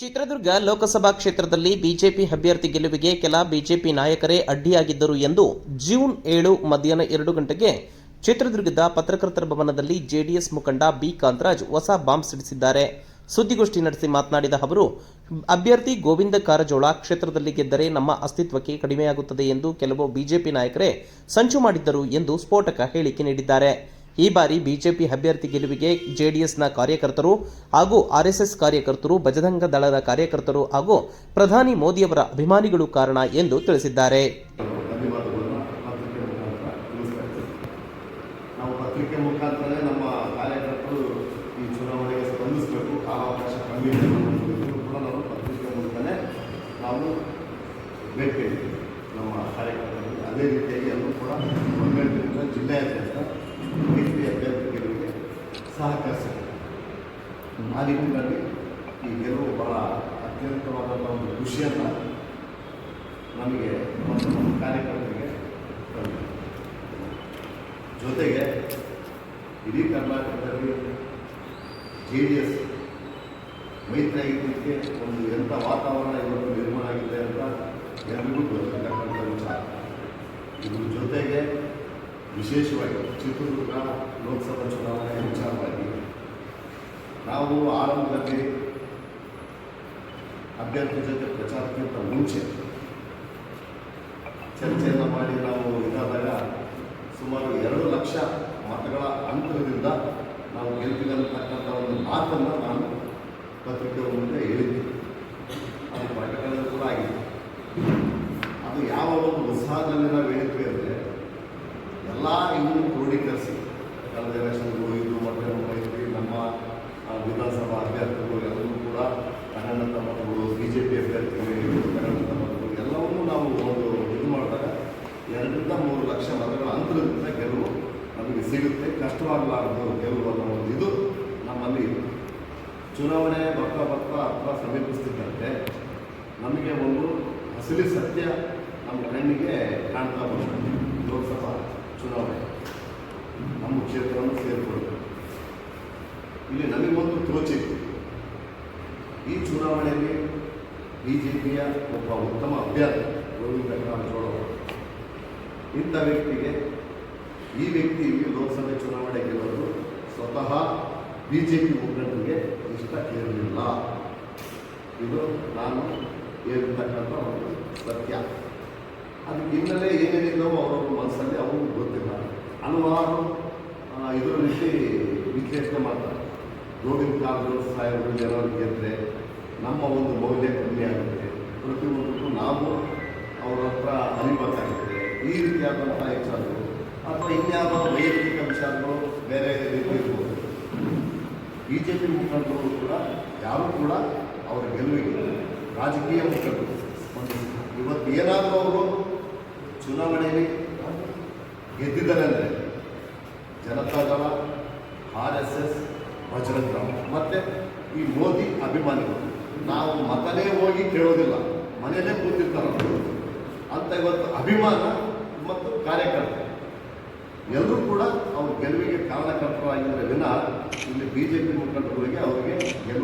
ಚಿತ್ರದುರ್ಗ ಲೋಕಸಭಾ ಕ್ಷೇತ್ರದಲ್ಲಿ ಬಿಜೆಪಿ ಅಭ್ಯರ್ಥಿ ಗೆಲುವಿಗೆ ಕೆಲ ಬಿಜೆಪಿ ನಾಯಕರೇ ಅಡ್ಡಿಯಾಗಿದ್ದರು ಎಂದು ಜೂನ್ ಏಳು ಮಧ್ಯಾಹ್ನ ಎರಡು ಗಂಟೆಗೆ ಚಿತ್ರದುರ್ಗದ ಪತ್ರಕರ್ತರ ಭವನದಲ್ಲಿ ಜೆಡಿಎಸ್ ಮುಖಂಡ ಬಿ ಕಾಂತರಾಜ್ ಹೊಸ ಬಾಂಬ್ ಸಿಡಿಸಿದ್ದಾರೆ. ಸುದ್ದಿಗೋಷ್ಠಿ ನಡೆಸಿ ಮಾತನಾಡಿದ ಅವರು, ಅಭ್ಯರ್ಥಿ ಗೋವಿಂದ ಕಾರಜೋಳ ಕ್ಷೇತ್ರದಲ್ಲಿ ಗೆದ್ದರೆ ನಮ್ಮ ಅಸ್ತಿತ್ವಕ್ಕೆ ಕಡಿಮೆಯಾಗುತ್ತದೆ ಎಂದು ಕೆಲವು ಬಿಜೆಪಿ ನಾಯಕರೇ ಸಂಚು ಮಾಡಿದ್ದರು ಎಂದು ಸ್ಫೋಟಕ ಹೇಳಿಕೆ ನೀಡಿದ್ದಾರೆ. ಈ ಬಾರಿ ಬಿಜೆಪಿ ಅಭ್ಯರ್ಥಿ ಗೆಲುವಿಗೆ ಜೆಡಿಎಸ್ನ ಕಾರ್ಯಕರ್ತರು ಹಾಗೂ ಆರ್ಎಸ್ಎಸ್ ಕಾರ್ಯಕರ್ತರು ಬಜರಂಗ ದಳದ ಕಾರ್ಯಕರ್ತರು ಹಾಗೂ ಪ್ರಧಾನಿ ಮೋದಿಯವರ ಅಭಿಮಾನಿಗಳು ಕಾರಣ ಎಂದು ತಿಳಿಸಿದ್ದಾರೆ. ನಮ್ಮ ಕಾರ್ಯಕರ್ತರು ಅದೇ ರೀತಿಯಾಗಿ ಎಲ್ಲರೂ ಕೂಡ ಜಿಲ್ಲೆಯಾದ್ಯಂತ ಮೈತ್ರಿ ಅಭ್ಯರ್ಥಿಗಳಿಗೆ ಸಿಗುತ್ತೆ ಆ ನಿಟ್ಟಿನಲ್ಲಿ ಈ ಗೆಲುವು ಬಹಳ ಅತ್ಯಂತವಾದಂಥ ಒಂದು ಖುಷಿಯನ್ನು ನಮಗೆ ಮತ್ತು ಕಾರ್ಯಕರ್ತರಿಗೆ ಜೊತೆಗೆ ಇಡೀ ಕರ್ನಾಟಕದಲ್ಲಿ ಜೆ ಡಿ ಎಸ್ ಮೈತ್ರಿ ಆಗಿದ್ದಕ್ಕೆ ಒಂದು ಎಂಥ ವಾತಾವರಣ ಇವತ್ತು ವಿಶೇಷವಾಗಿ ಚಿತ್ರದುರ್ಗ ಲೋಕಸಭಾ ಚುನಾವಣೆ ವಿಚಾರವಾಗಿ ನಾವು ಆರಂಭದಲ್ಲಿ ಅಭ್ಯರ್ಥಿ ಜೊತೆ ಪ್ರಚಾರಕ್ಕಿಂತ ಮುಂಚೆ ಚರ್ಚೆಯನ್ನು ಮಾಡಿ ನಾವು ಇದಾದಾಗ ಸುಮಾರು ಎರಡು ಲಕ್ಷ ಮತಗಳ ಅಂತರದಿಂದ ನಾವು ಗೆಲ್ತೀವಿ ಅನ್ನತಕ್ಕಂಥ ಒಂದು ಮಾತನ್ನು ನಾನು ಪತ್ರಿಕೆ ಮುಂದೆ ಹೇಳಿದ್ದೆ ಅದು ಪ್ರಕಟಣೆ ಕೂಡ ಆಗಿದೆ ಅದು ಯಾವ ಒಂದು ಉತ್ಸಾಹದಲ್ಲಿ ನಾವು ಹೇಳಿದ್ವಿ ಅಂದರೆ ಎಲ್ಲ ಇನ್ನೂ ಕ್ರೋಢೀಕರಿಸಿ ಕಳೆದ ಎಲೆಕ್ಷನ್ಗಳು ಇದು ಮತ್ತೆ ಮೈತ್ರಿ, ನಮ್ಮ ವಿಧಾನಸಭಾ ಅಭ್ಯರ್ಥಿಗಳು ಎಲ್ಲರೂ ಕೂಡ ಕನ್ನಡದ ಮತಗಳು ಬಿ ಜೆ ಪಿ ಅಭ್ಯರ್ಥಿಗಳು ಕನ್ನಡದ ಮತಗಳು ಎಲ್ಲವನ್ನೂ ನಾವು ಒಂದು ಇದು ಮಾಡಿದಾಗ ಎರಡರಿಂದ ಮೂರು ಲಕ್ಷ ಮತಗಳ ಅಂತರದಿಂದ ಗೆಲುವು ನಮಗೆ ಸಿಗುತ್ತೆ. ಕಷ್ಟವಾಗಲಾರದು ಗೆಲುವು ಅನ್ನೋ ಒಂದು ಇದು ನಮ್ಮಲ್ಲಿ. ಚುನಾವಣೆ ಬರ್ತಾ ಬರ್ತಾ ಹತ್ರ ಸಮೀಪಿಸ್ತಿದ್ದಂತೆ ನಮಗೆ ಒಂದು ಅಸಲಿ ಸತ್ಯ ನಮ್ಮ ಕಣ್ಣಿಗೆ ಕಾಣ್ತಾ ಬಂತು ಲೋಕಸಭಾ ಚುನಾವಣೆ. ನಮ್ಮ ಕ್ಷೇತ್ರವನ್ನು ಸೇರಿಕೊಳ್ಬೇಕು ಇಲ್ಲಿ ನಮಗೊಂದು ತೋಚಿತ್ತು ಈ ಚುನಾವಣೆಯಲ್ಲಿ ಬಿ ಜೆ ಪಿಯ ಒಬ್ಬ ಉತ್ತಮ ಅಭ್ಯರ್ಥಿ ಗೋವಿಂದ ಕಾರಜೋಳ. ಇಂಥ ವ್ಯಕ್ತಿಗೆ ಈ ವ್ಯಕ್ತಿ ಲೋಕಸಭೆ ಚುನಾವಣೆ ಗೆಲ್ಲೋದು ಸ್ವತಃ ಬಿ ಜೆ ಪಿ ಮುಖಂಡರಿಗೆ ಇಷ್ಟ ಇರಲಿಲ್ಲ. ಇದು ನಾನು ಹೇಳಿರ್ತಕ್ಕಂಥ ಒಂದು ಸತ್ಯ. ಅದಕ್ಕೆ ಹಿನ್ನೆಲೆ ಏನೇನಿದ್ದಾವೋ ಅವರವ್ರ ಮನಸ್ಸಲ್ಲಿ ಅವ್ರಿಗೆ ಗೊತ್ತಿಲ್ಲ. ಹಲವಾರು ಇದರ ರೀತಿ ವಿಶ್ಲೇಷಣೆ ಮಾಡ್ತಾರೆ. ಗೋವಿಂದ ಕಾರಜೋಳ ಸಾಹೇಬರು ಜನರು ಗೆದ್ದರೆ ನಮ್ಮ ಒಂದು ಮೌಲ್ಯ ಕಮ್ಮಿ ಆಗುತ್ತೆ. ಪ್ರತಿಯೊಂದಕ್ಕೂ ನಾವು ಅವರ ಹತ್ರ ಅರಿಬೇಕಾಗುತ್ತೆ. ಈ ರೀತಿಯಾದಂಥ ವಿಚಾರಗಳು. ಅಥವಾ ಇನ್ಯಾವ ವೈಯಕ್ತಿಕ ವಿಚಾರಗಳು ಬೇರೆ ರೀತಿ ಇರ್ಬೋದು. ಬಿ ಜೆ ಪಿ ಮುಖಂಡರು ಕೂಡ, ಯಾರು ಕೂಡ ಅವರ ಗೆಲುವಿಗೆ ರಾಜಕೀಯ ಮುಖಂಡರು. ಒಂದು ಇವತ್ತು ಏನಾದರೂ ಅವರು ಚುನಾವಣೆಯಲ್ಲಿ ಗೆದ್ದಿದ್ದಾರೆ ಅಂದರೆ Janata Dal R S S Bajrang Dal, ಮತ್ತು ಈ ಮೋದಿ ಅಭಿಮಾನಿಗಳು. ನಾವು ಮತನೇ ಹೋಗಿ ಕೇಳೋದಿಲ್ಲ, ಮನೆಯಲ್ಲೇ ಕೂತಿರ್ತಾರೆ ಅಂತ ಇವತ್ತು ಅಭಿಮಾನ ಮತ್ತು ಕಾರ್ಯಕರ್ತ. ಎಲ್ಲರೂ ಕೂಡ ಅವ್ರ ಗೆಲುವಿಗೆ ಕಾರಣಕರ್ತರಾಗಿದ್ದರೆ ದಿನ ಇಲ್ಲಿ ಬಿ ಜೆ ಪಿ ಮುಖಂಡರುಗಳಿಗೆ ಅವರಿಗೆ ಗೆಲುವು